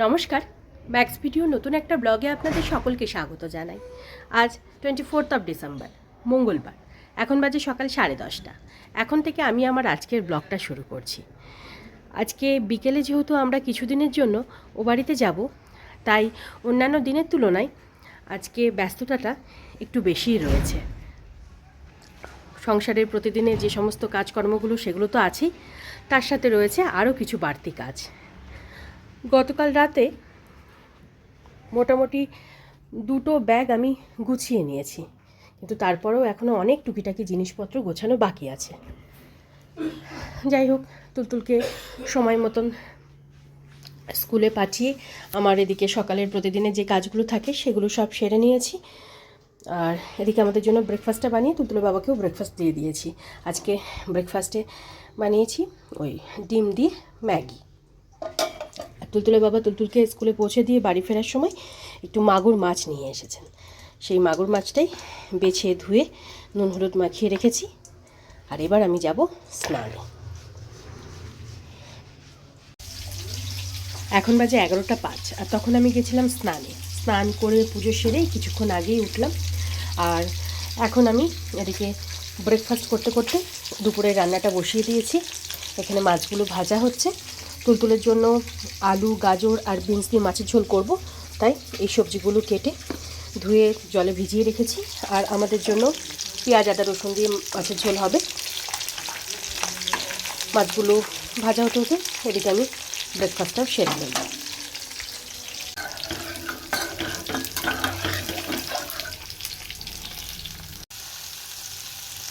নমস্কার। Max video নতুন একটা ব্লগে আপনাদের সকলকে স্বাগত জানাই। আজ টোয়েন্টি ফোর্থ অফ ডিসেম্বর মঙ্গলবার। এখন বাজে সকাল সাড়ে দশটা। এখন থেকে আমি আমার আজকের ব্লগটা শুরু করছি। আজকে বিকেলে যেহেতু আমরা কিছুদিনের জন্য ও বাড়িতে যাব, তাই অন্যান্য দিনের তুলনায় আজকে ব্যস্ততাটা একটু বেশিই রয়েছে। সংসারের প্রতিদিনের যে সমস্ত কাজকর্মগুলো সেগুলো তো আছেই, তার সাথে রয়েছে আরও কিছু বাড়তি কাজ। গতকাল রাতে মোটামুটি দুটো ব্যাগ আমি গুছিয়ে নিয়েছি। কিন্তু তারপরেও এখনও অনেক টুকিটাকি জিনিসপত্র গোছানো বাকি আছে। যাই হোক, তুলতুলকে সময় মতন স্কুলে পাঠিয়ে আমার এদিকে সকালের প্রতিদিনের যে কাজগুলো থাকে সেগুলো সব সেরে নিয়েছি। আর এদিকে আমাদের জন্য ব্রেকফাস্টটা বানিয়ে তুলতুলের বাবাকেও ব্রেকফাস্ট দিয়ে দিয়েছি। আজকে ব্রেকফাস্টে বানিয়েছি ওই ডিম দিয়ে ম্যাগি। আর তুলতুলের বাবা তুলতুলকে স্কুলে পৌঁছে দিয়ে বাড়ি ফেরার সময় একটু মাগুর মাছ নিয়ে এসেছেন। সেই মাগুর মাছটাই বেছে ধুয়ে নুন হলুদ মাখিয়ে রেখেছি। আর এবার আমি যাব স্নানে। এখন বাজে এগারোটা পাঁচ আর তখন আমি গেছিলাম স্নানে। স্নান করে পুজো সেরে কিছুক্ষণ আগেই উঠলাম। আর এখন আমি এদিকে ব্রেকফাস্ট করতে করতে দুপুরে রান্নাটা বসিয়ে দিয়েছি। এখানে মাছগুলো ভাজা হচ্ছে। তুলতুলের জন্য আলু, গাজর আর বিনস দিয়ে মাছের ঝোল করব। তাই এই সবজিগুলো কেটে ধুয়ে জলে ভিজিয়ে রেখেছি। আর আমাদের জন্য পেঁয়াজ, আদা, রসুন দিয়ে মাছের ঝোল হবে। মাছগুলো ভাজা হতে হতে এদিকে আমি ব্রেকফাস্টটাও সেরে নেব।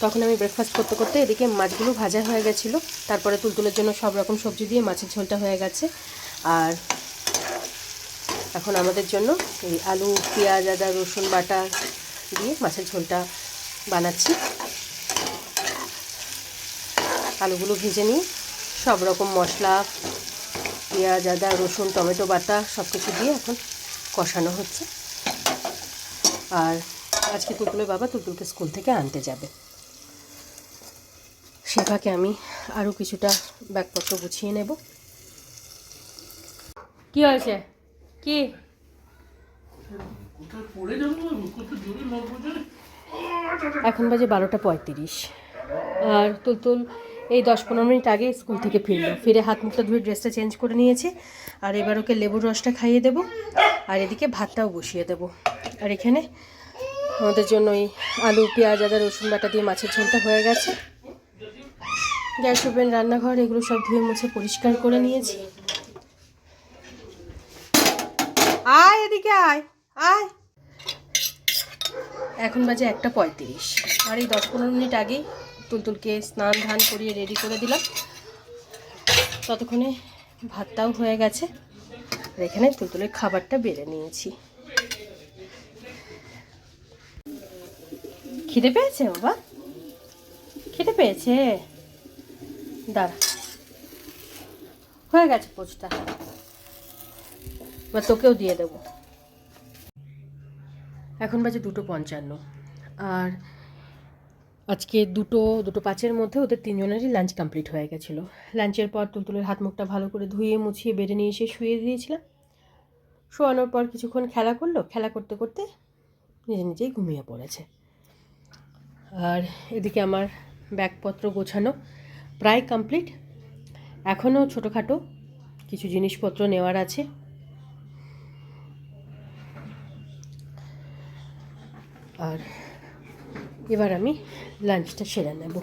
তখন আমি ব্রেকফাস্ট করতে করতে এদিকে মাছগুলো ভাজা হয়ে গেছিল। তারপরে তুলতুলের জন্য সব রকম সবজি দিয়ে মাছের ঝোলটা হয়ে গেছে। আর এখন আমাদের জন্য এই আলু, পেঁয়াজ, আদা, রসুন, বাটা দিয়ে মাছের ঝোলটা বানাচ্ছি। আলুগুলো ভেজে নিই সব রকম মশলা, পেঁয়াজ, আদা, রসুন, টমেটো, বাটা সব কিছু দিয়ে এখন কষানো হচ্ছে। আর আজকে তুলতুলের বাবা তুলতুলকে স্কুল থেকে আনতে যাবে। সেভাকে আমি আরও কিছুটা ব্যাগপত্র গুছিয়ে নেব। কি হয়েছে? কি? এখন বাজে বারোটা পঁয়ত্রিশ। আর তুলতুল এই দশ পনেরো মিনিট আগে স্কুল থেকে ফিরলো। ফিরে হাত মুখটা ধুয়ে ড্রেসটা চেঞ্জ করে নিয়েছে। আর এবার ওকে লেবুর রসটা খাইয়ে দেব। আর এদিকে ভাতটাও বসিয়ে দেব। আর এখানে আমাদের জন্য ওই আলু পেঁয়াজ আদা রসুন বাটা দিয়ে মাছের ঝোলটা হয়ে গেছে। গ্যাস ওভেন, রান্নাঘর, এগুলো সব ধুয়ে মুছে পরিষ্কার করে নিয়েছি। আয় এদিকে আয় আয়। এখন বাজে একটা পঁয়ত্রিশ। আর এই দশ পনেরো মিনিট আগেই তুলতুলকে স্নান, ধান করিয়ে রেডি করে দিলাম। ততক্ষণে ভাতটাও হয়ে গেছে। আর এখানে তুলতুলের খাবারটা বেড়ে নিয়েছি। খিদে পেয়েছে বাবা? খিদে পেয়েছে? দাঁড়া। হয়ে গেছে পোচটা। এবার তোকেও দিয়ে দেবো। এখন বাজে দুটো পঞ্চান্ন। আর আজকে দুটো দুটো পাঁচের মধ্যে ওদের তিনজনেরই লাঞ্চ কমপ্লিট হয়ে গেছিল। লাঞ্চের পর তুলতুলের হাত মুখটা ভালো করে ধুয়ে, মুছিয়ে, বেড়ে নিয়ে এসে শুয়ে দিয়েছিলাম। শোয়ানোর পর কিছুক্ষণ খেলা করল। খেলা করতে করতে নিজে নিজেই ঘুমিয়ে পড়েছে। আর এদিকে আমার ব্যাগপত্র গোছানো। প্রায় কমপ্লিট এখনও ছোটোখাটো কিছু জিনিসপত্র নেওয়ার আছে। আর এবার আমি লাঞ্চটা সেরে নেব।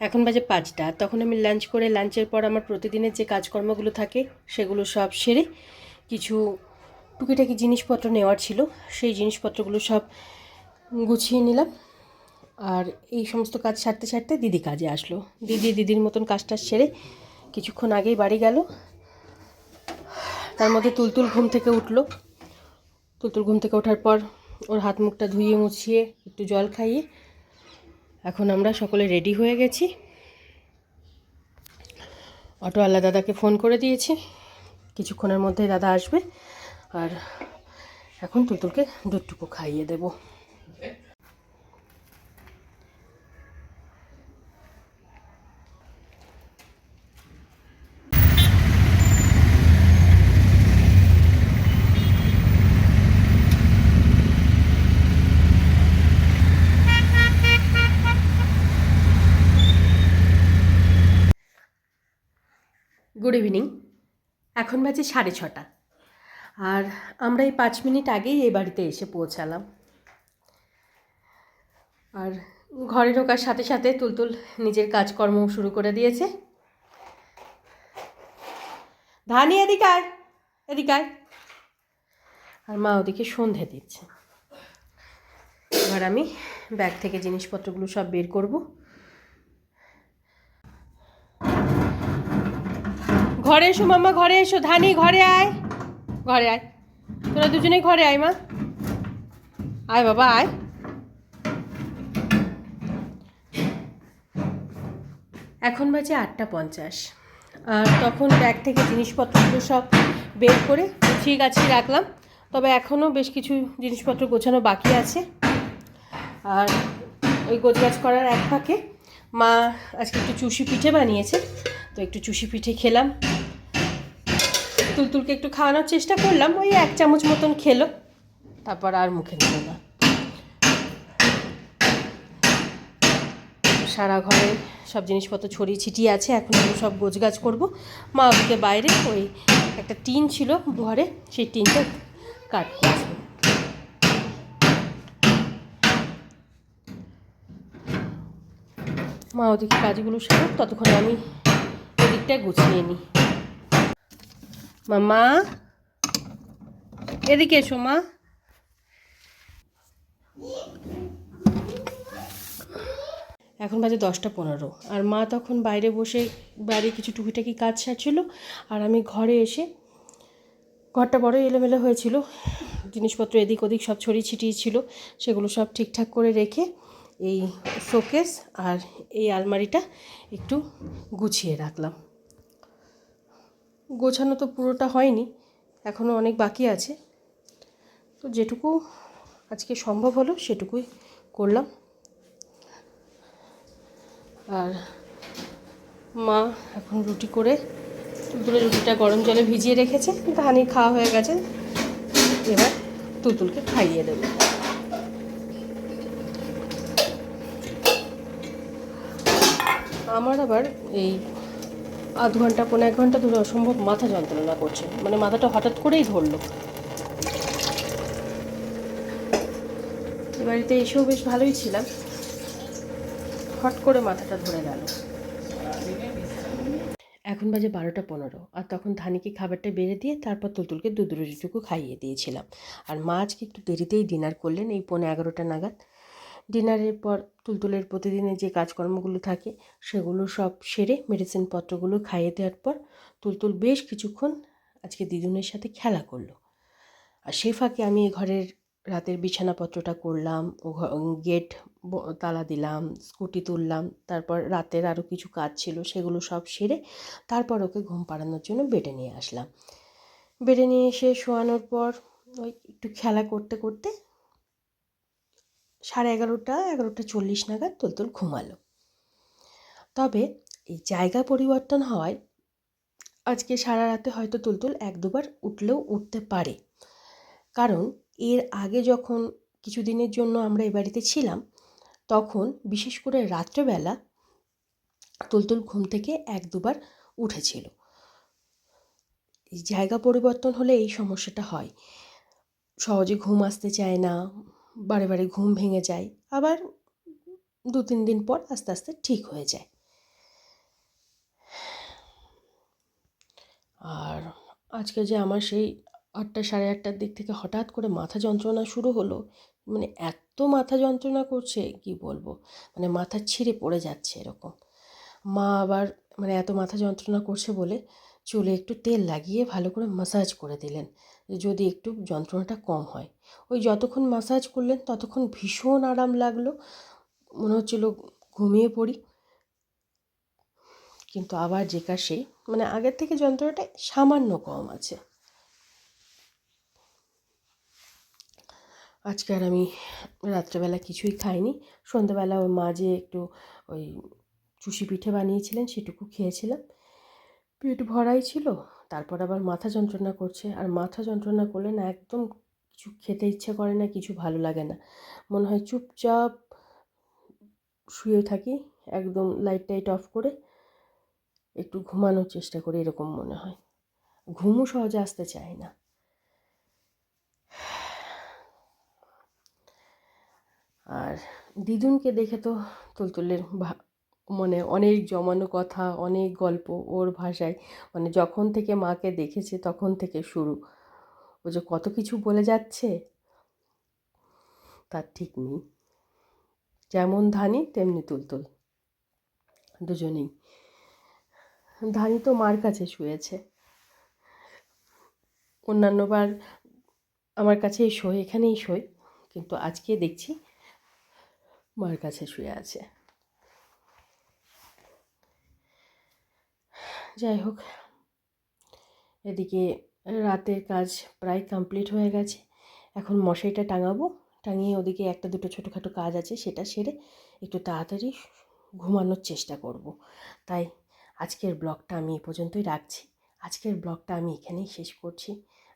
এখন বাজে পাঁচটা। তখন আমি লাঞ্চ করে লাঞ্চের পর আমার প্রতিদিনের যে কাজকর্মগুলো থাকে, সেগুলো সব সেরে কিছু টুকিটাকি জিনিসপত্র নেওয়ার ছিল। সেই জিনিসপত্রগুলো সব গুছিয়ে নিলাম। আর এই সমস্ত কাজ সারতে সারতে দিদি কাজে আসলো। দিদি দিদির মতন কাজটা সেরে কিছুক্ষণ আগেই বাড়ি গেল। তার মধ্যে তুলতুল ঘুম থেকে উঠল। তুলতুল ঘুম থেকে ওঠার পর ওর হাত মুখটা ধুয়ে মুছিয়ে একটু জল খাইয়ে এখন আমরা সকলে রেডি হয়ে গেছি। অটোওয়ালা দাদাকে ফোন করে দিয়েছি। কিছুক্ষণের মধ্যে দাদা আসবে। আর এখন তুলতুলকে দুধটুকু খাইয়ে দেবো। গুড ইভিনিং এখন বাজে সাড়ে ছটা। আর আমরা এই পাঁচ মিনিট আগেই এই বাড়িতে এসে পৌঁছালাম। আর ঘরে ঢোকার সাথে সাথে তুলতুল নিজের কাজকর্ম শুরু করে দিয়েছে। ধানি, এদিকে আয় এদিকে আয়। আর মা ওদিকে সন্ধে দিচ্ছে। এবার আমি ব্যাগ থেকে জিনিসপত্রগুলো সব বের করব। ঘরে এসো মাম্মা, ঘরে এসো। ধানি, ঘরে আয়। ঘরে আয়। তোরা দুজনেই ঘরে আয়, মা। আয় বাবা, আয়। এখন বাজে আটটা পঞ্চাশ। আর তখন ব্যাগ থেকে জিনিসপত্রগুলো সব বের করে গুছিয়ে গাছিয়ে রাখলাম। তবে এখনও বেশ কিছু জিনিসপত্র গোছানো বাকি আছে। আর ওই গোছগাছ করার এক ফাঁকে মা আজকে একটু চুষি পিঠে বানিয়েছে। তো একটু চুষি পিঠে খেলাম। তুলতুলকে একটু খাওয়ানোর চেষ্টা করলাম, ওই এক চামচ মতন খেলো। তারপর আর মুখে দিল না। সারা ঘরে সব জিনিসপত্র ছড়িয়ে ছিটিয়ে আছে, এখন আমি সব গোছগাছ করব। মা ওদিকে বাইরে, ওই একটা টিন ছিল ঘরে, সেই টিনটা কাট মা ওদিকে কাজগুলো সারুক, ততক্ষণ আমি ওদিকটা গুছিয়ে নিই। মামা। এদিকে এসো, মা। এখন বাজে দশটা পনেরো, আর মা তখন বাইরে বসে বাইরে কিছু টুকিটাকি কাজ সারছিল, আর আমি ঘরে এসে ঘরটা বড় এলোমেলো হয়েছিল, জিনিসপত্র এদিক ওদিক সব ছড়িয়ে ছিটিয়ে ছিল, সেগুলো সব ঠিকঠাক করে রেখে এই শোকেস আর এই আলমারিটা একটু গুছিয়ে রাখলাম। গোছানো তো পুরোটা হয়নি এখনও অনেক বাকি আছে। তো যেটুকু আজকে সম্ভব হলো সেটুকুই করলাম। আর মা এখন রুটি করে তুলতুলে রুটিটা গরম জলে ভিজিয়ে রেখেছে ধানি খাওয়া হয়ে গেছে। এবার তুতুলকে খাইয়ে দেবো। আমার আবার এই আধ ঘণ্টা, পনেরো এক ঘণ্টা ধরে অসম্ভব মাথা যন্ত্রণা করছে। মানে মাথাটা হঠাৎ করেই ধরলো। বাড়িতে এসেও বেশ ভালোই ছিলাম। হট করে মাথাটা ধরে গেল। এখন বাজে বারোটা পনেরো, আর তখন ধানিকে খাবারটা বেড়ে দিয়ে তারপর তুলতুলকে দুধ রুটিটুকু খাইয়ে দিয়েছিলাম। আর মা আজকে একটু দেরিতেই ডিনার করলেন এই পৌনে এগারোটা নাগাদ। ডিনারের পর তুলতুলের প্রতিদিনের যে কাজকর্মগুলো থাকে, সেগুলো সব সেরে মেডিসিন পত্রগুলো খাইয়ে দেওয়ার পর তুলতুল বেশ কিছুক্ষণ আজকে দিদুনের সাথে খেলা করল। আর সেই ফাঁকে আমি এই ঘরের রাতের বিছানাপত্রটা করলাম, ও গেট তালা দিলাম, স্কুটি তুললাম, তারপর রাতের আরও কিছু কাজ ছিল সেগুলো সব সেরে তারপর ওকে ঘুম পাড়ানোর জন্য বেডে নিয়ে আসলাম। বেডে নিয়ে এসে শোয়ানোর পর ওই একটু খেলা করতে করতে সাড়ে এগারোটা এগারোটা চল্লিশ নাগাদ তুলতুল ঘুমালো। তবে এই জায়গা পরিবর্তন হওয়ায় আজকে সারা রাতে হয়তো তুলতুল এক দুবার উঠলেও উঠতে পারে। কারণ এর আগে যখন কিছুদিনের জন্য আমরা এ বাড়িতে ছিলাম, তখন বিশেষ করে রাত্রেবেলা তুলতুল ঘুম থেকে এক দুবার উঠেছিল। জায়গা পরিবর্তন হলে এই সমস্যাটা হয়। সহজে ঘুম আসতে চায় না বারে বারে ঘুম ভেঙে যায়, আবার দু তিন দিন পর আস্তে আস্তে ঠিক হয়ে যায়। আর আজকে যে আমার সেই আটটা সাড়ে আটটার দিক থেকে হঠাৎ করে মাথা যন্ত্রণা শুরু হলো মানে এত মাথা যন্ত্রণা করছে, কি বলব? মানে মাথা ছিঁড়ে পড়ে যাচ্ছে এরকম। মা আবার মানে এত মাথা যন্ত্রণা করছে বলে চুলে একটু তেল লাগিয়ে ভালো করে মাসাজ করে দিলেন। যে যদি একটু যন্ত্রণাটা কম হয়। ওই যতক্ষণ মাসাজ করলেন ততক্ষণ ভীষণ আরাম লাগল। মনে হচ্ছিল ঘুমিয়ে পড়ি। কিন্তু আবার যে সেই মানে আগের থেকে যন্ত্রণাটা সামান্য কম আছে। আজকে আর আমি রাত্রেবেলা কিছুই খাইনি। সন্ধ্যেবেলা ওই মা যে একটু ওই চুষি পিঠে বানিয়েছিলেন সেটুকু খেয়েছিলাম। পেট ভরাই ছিল। তারপর আবার মাথা যন্ত্রণা করছে। আর মাথা যন্ত্রণা করলে না একদম কিছু খেতে ইচ্ছে করে না, কিছু ভালো লাগে না। মনে হয় চুপচাপ শুয়ে থাকি, একদম লাইট টাইট অফ করে একটু ঘুমানোর চেষ্টা করি, এরকম মনে হয়। ঘুমও সহজে আসতে চায় না। আর দিদুনকে দেখে তো তুলতুলের মানে অনেক জমানো কথা, অনেক গল্প ওর ভাষায়। মানে যখন থেকে মাকে দেখেছে তখন থেকে শুরু। ও যে কত কিছু বলে যাচ্ছে, তার ঠিক নেই। যেমন ধানি, তেমনি তুলতুল। দুজনেই। ধানি তো মার কাছে শুয়েছে। অন্যান্যবার আমার কাছেই শোয়, এখানেই শোয়। কিন্তু আজকে দেখছি মার কাছে শুয়ে আছে। যাই হোক, এদিকে রাতের কাজ প্রায় কমপ্লিট হয়ে গেছে। এখন মশারিটা টাঙাবো। টাঙিয়ে ওদিকে একটা দুটো ছোটোখাটো কাজ আছে, সেটা সেরে একটু তাড়াতাড়ি ঘুমানোর চেষ্টা করব। তাই আজকের ব্লগটা আমি এ পর্যন্তই রাখছি। আজকের ব্লগটা আমি এখানেই শেষ করছি।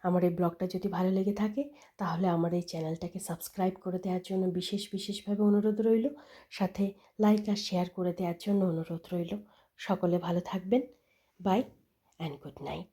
আমার এই ব্লগটা যদি ভালো লেগে থাকে, তাহলে আমার এই চ্যানেলটাকে সাবস্ক্রাইব করে দেওয়ার জন্য বিশেষ বিশেষভাবে অনুরোধ রইল। সাথে লাইক আর শেয়ার করে দেওয়ার জন্য অনুরোধ রইল। সকলে ভালো থাকবেন। Bye and good night.